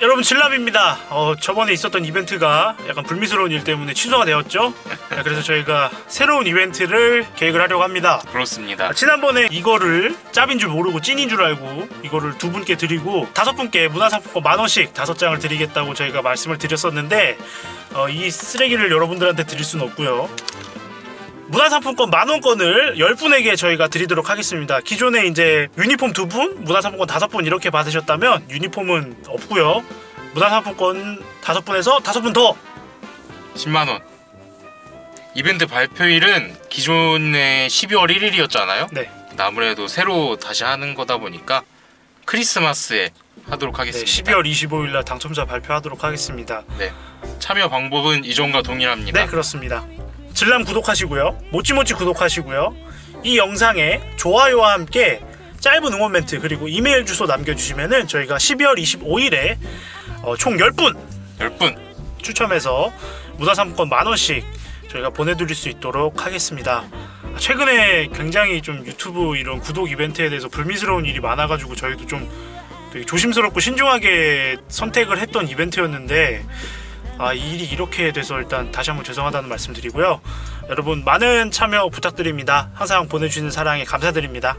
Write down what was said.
여러분 진람입니다. 어, 저번에 있었던 이벤트가 약간 불미스러운 일 때문에 취소가 되었죠. 네, 그래서 저희가 새로운 이벤트를 계획을 하려고 합니다. 그렇습니다. 아, 지난번에 이거를 짭인 줄 모르고 찐인 줄 알고 이거를 두 분께 드리고 다섯 분께 문화상품권 만 원씩 다섯 장을 드리겠다고 저희가 말씀을 드렸었는데 어, 이 쓰레기를 여러분들한테 드릴 수는 없고요. 문화상품권 만 원권을 열 분에게 저희가 드리도록 하겠습니다. 기존에 이제 유니폼 두 분, 문화상품권 다섯 분 이렇게 받으셨다면 유니폼은 없고요. 문화상품권 다섯 분에서 다섯 분 더. 10만 원. 이벤트 발표일은 기존에 12월 1일이었잖아요. 네. 아무래도 새로 다시 하는 거다 보니까 크리스마스에 하도록 네, 하겠습니다. 12월 25일 날 당첨자 발표하도록 하겠습니다. 네. 참여 방법은 이전과 동일합니다. 네 그렇습니다 질람 구독하시고요. 모찌모찌 구독하시고요. 이 영상에 좋아요와 함께 짧은 응원 멘트 그리고 이메일 주소 남겨주시면은 저희가 12월 25일에 어, 총 10분. 10분. 추첨해서 문화상품권 만원씩 저희가 보내드릴 수 있도록 하겠습니다. 최근에 굉장히 좀 유튜브 이런 구독 이벤트에 대해서 불미스러운 일이 많아가지고 저희도 좀 되게 조심스럽고 신중하게 선택을 했던 이벤트였는데 아, 이 일이 이렇게 돼서 일단 다시 한번 죄송하다는 말씀 드리고요. 여러분 많은 참여 부탁드립니다. 항상 보내주시는 사랑에 감사드립니다.